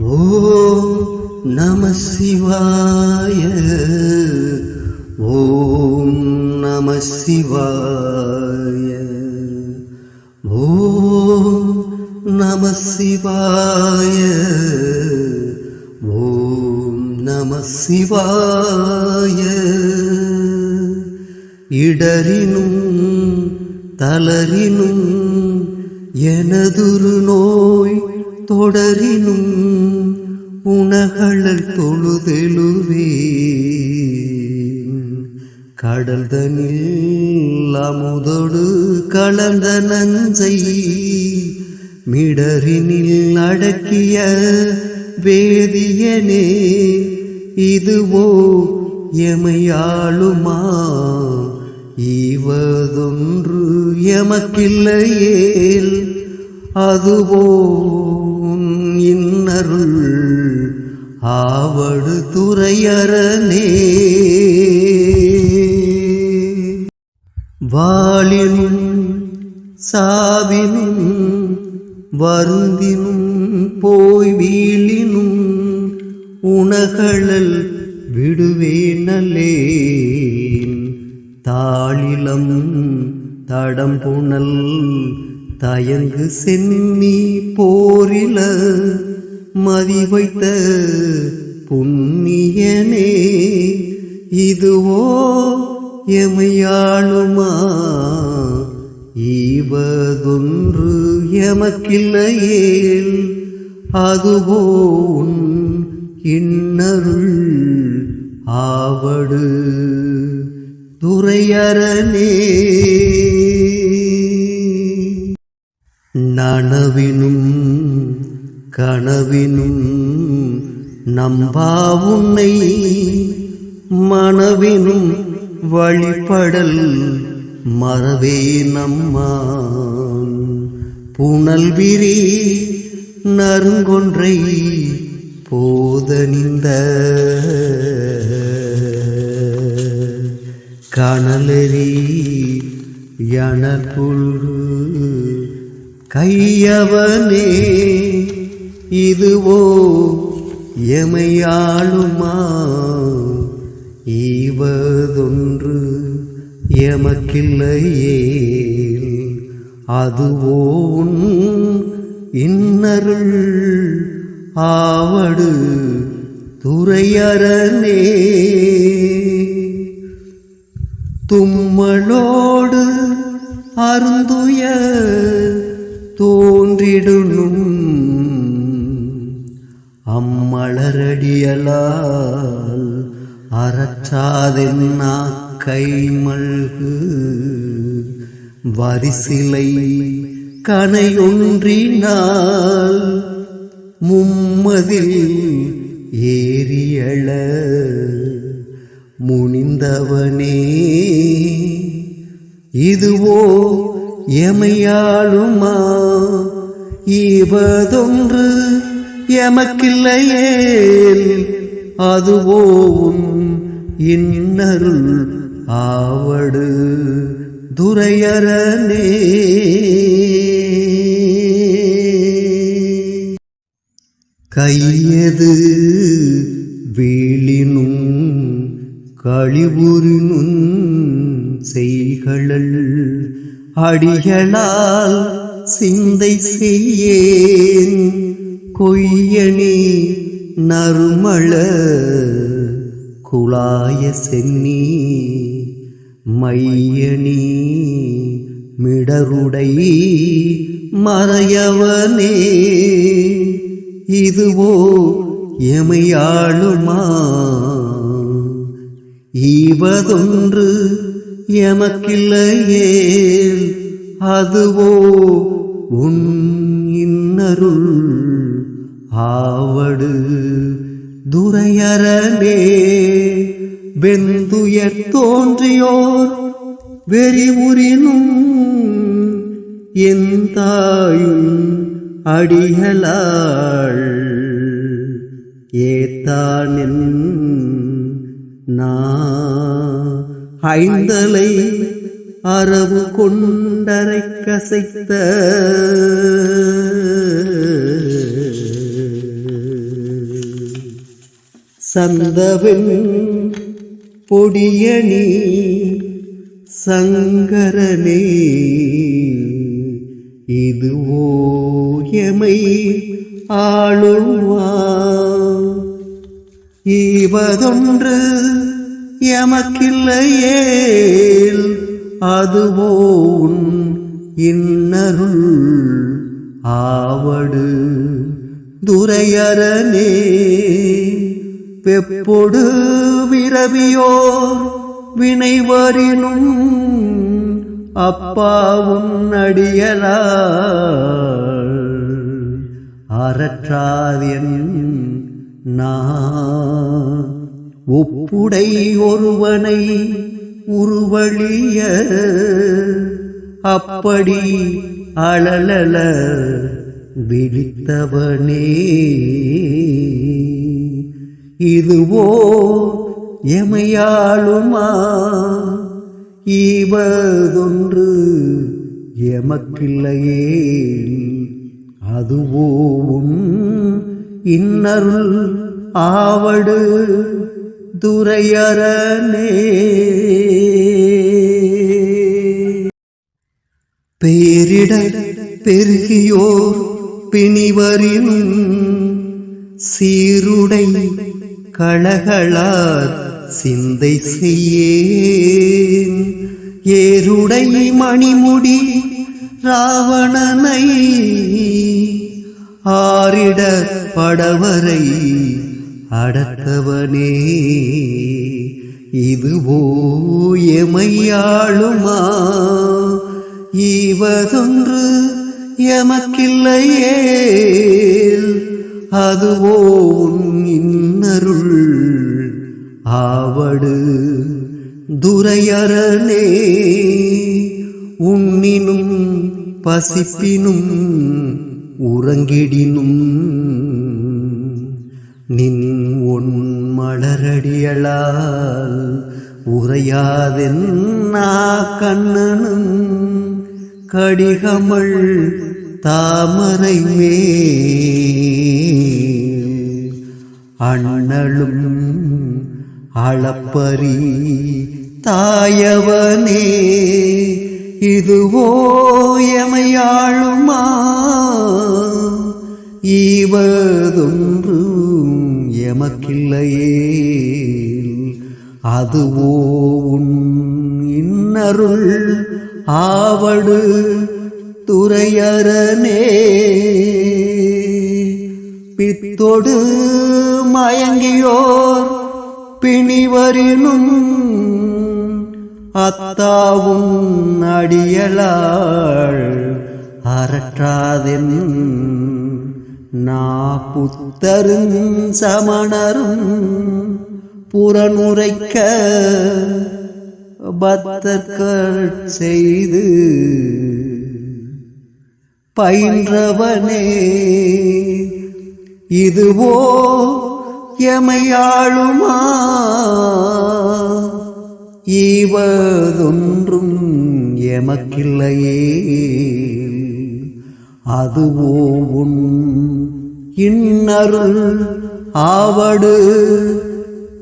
ஓம் நம சிவாய ஓம் நம சிவாய. ஓம் நம சிவாய ஓம் நம சிவாய. இடரினும் தளரினும் எனதுரு நோய் தொடரினும் உணகழல் தொழுதெழுவே. கடல் தனில் அமுதொடு கலந்த நஞ்சை மிடரினில் அடக்கிய வேதியனே இதுவோ எமையாளுமா? ஈவதொன்று எமக்கில்லையேல் அதுவோ அருள் ஆவடு துறையரனே. வாழினும் சாவினும் வருந்தினும் போய் வீழினும் உணகளல் விடுவேனலே தாளிலம் தடம் புனல் தயங்கு சென்னி போரில மதி வைத்த புண்ணியனே இதுவோ எமையாளுமா? ஈவதொன்று எமக்கில்லையேல் அதுவோ உன் இன்னருள் ஆவடு. துறையரனே. நனவினும் கனவினும் நம்பா உன்னை மனவினும் வழிபடல் மறவே நம்மான் புனல் விரி நறுங்கொன்றை போதனிந்த கணலெறி யணற்புழு கையவனே இதுவோ எமையாளுமா? ஈவதொன்று எமக்கில்லையே. அதுவோ உன் இன்னருள் ஆவடு துறையரனே. தும்மளோடு அருந்துய தோன்றிடுனும் அம்மலரடியலால் அறற்றாதென்னா கைமல்கு. வரிசிலை கனையொன்றினால் மும்மதில் ஏரியள முனிந்தவனே. இதுவோ எமையாளுமா? இவதொன்று எமக்கில்லையே. அதுவோவும் இன்னருள் ஆவடு துரையரனே. கையது வீழினும் கழிவுறினும் செய்களல் அடிகளால் சிந்தை செய்யேன். கொய்யணி நறுமள குழாய சென்னி மையணி மிடருடை மறையவனே இதுவோ எமையாளுமா? ஈவதொன்று எமக்கில்லையே அதுவோ உன் இன்னருள் ஆவடு துரையரனே வெந்துயர் தோன்றியோர் வெறிமுறினும் என் தாயும் அடிகளாள். ஏத்தானின் நான் ஐந்தலை அரவு கொண்டரை கசைத்த சந்தவன் பொடியணி சங்கரனே இது ஓயமை ஆளுவா ஈவதொன்று எமக்கில்லையேல் அதுவோ உன் இன்னருள் ஆவடு. துரையரனே வெப்பொடு விரவியோ வினைவரினும் அப்பாவும் அடியலாள். அறற்றாதென் நான் ஒப்புடை ஒருவனை உருவழிய அப்படி அழலல விழித்தவனே. இதுவோ எமையாளுமா? ஈவதொன்று எமக்கில்லையே. அதுவோ உன் இன்னருள் ஆவடு துறையரனே. பேரிட பெருகியோர் பிணிவரினும் சீருடை களகளார் சிந்தை செய்யேன். ஏருடை மணிமுடி ராவணனை ஆரிட படவரை அடத்தவனே இதுவோ எமையாளுமா? ஈவதொன்று எமக்கில்லையே அதுவோ உன் இன்னருள் ஆவடு துரையரனே. உண்ணினும் பசிப்பினும் உறங்கிடினும் நின் உன் மலரடியளால் உரையாதென்னா கண்ணனும் கடிகமள் தாமரை மேல். அண்ணலும் அளப்பரி தாயவனே இதுவோ எமையாளுமா? ஈவதொன்றும் எமக்கில்லையே. அதுவோ உன் இன்னருள் ஆவடு துறையரனே. பித்தொடு மயங்கியோர் பிணிவரினும் அத்தாவும் அடியலாள் அறற்றாதென் நா புத்தரும் சமணரும் புறனுரைக்க பத்தர்கள் செய்து பயின்றவனே. இதுவோ எமையாளுமா? ஈவதொன்றும் எமக்கில்லையே. அதுவோ உன் இன்னருள் ஆவடு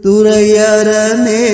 துறையரனே.